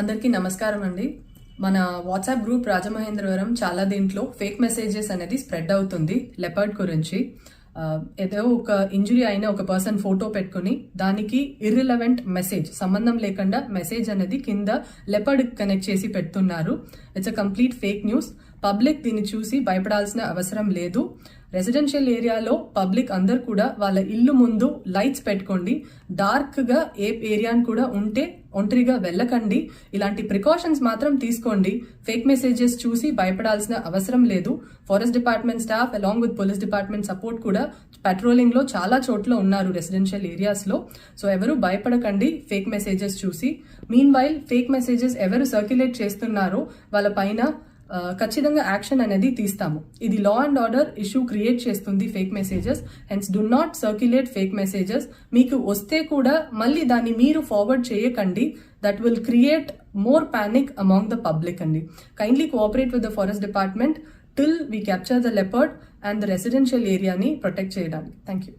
అందరికీ నమస్కారం అండి. మన వాట్సాప్ గ్రూప్ రాజమహేంద్రవరం చాలా దీంట్లో ఫేక్ మెసేజెస్ అనేది స్ప్రెడ్ అవుతుంది లెపర్డ్ గురించి. ఏదో ఒక ఇంజురీ అయిన ఒక పర్సన్ ఫోటో పెట్టుకుని దానికి ఇర్రిలవెంట్ మెసేజ్ సంబంధం లేకుండా మెసేజ్ అనేది కింద లెపర్డ్ కనెక్ట్ చేసి పెడుతున్నారు. It's a complete fake news. Public దీన్ని చూసి భయపడాల్సిన అవసరం లేదు. రెసిడెన్షియల్ ఏరియాలో పబ్లిక్ అందరు కూడా వాళ్ళ ఇల్లు ముందు లైట్స్ పెట్టుకోండి. డార్క్గా ఏ ఏరియాని కూడా ఉంటే ఒంటరిగా వెళ్ళకండి. ఇలాంటి ప్రికాషన్స్ మాత్రం తీసుకోండి. ఫేక్ మెసేజెస్ చూసి భయపడాల్సిన అవసరం లేదు. Forest department staff along with police department support కూడా పెట్రోలింగ్లో చాలా చోట్ల ఉన్నారు రెసిడెన్షియల్ ఏరియాస్లో. సో ఎవరు భయపడకండి ఫేక్ మెసేజెస్ చూసి. మీన్ వైల్ ఫేక్ మెసేజెస్ ఎవరు సర్క్యులేట్ చేస్తున్నారో వాళ్ళ పైన ఖచ్చితంగా యాక్షన్ అనేది తీస్తాము. ఇది law and order issue create చేస్తుంది fake messages hence do not circulate fake messages మీకు వస్తే కూడా మళ్ళీ దాన్ని మీరు ఫార్వర్డ్ చేయకండి. That will create more panic among the public అండి. Kindly cooperate with the forest department till we capture the leopard and the residential ఏరియాని protect చేయడానికి. Thank you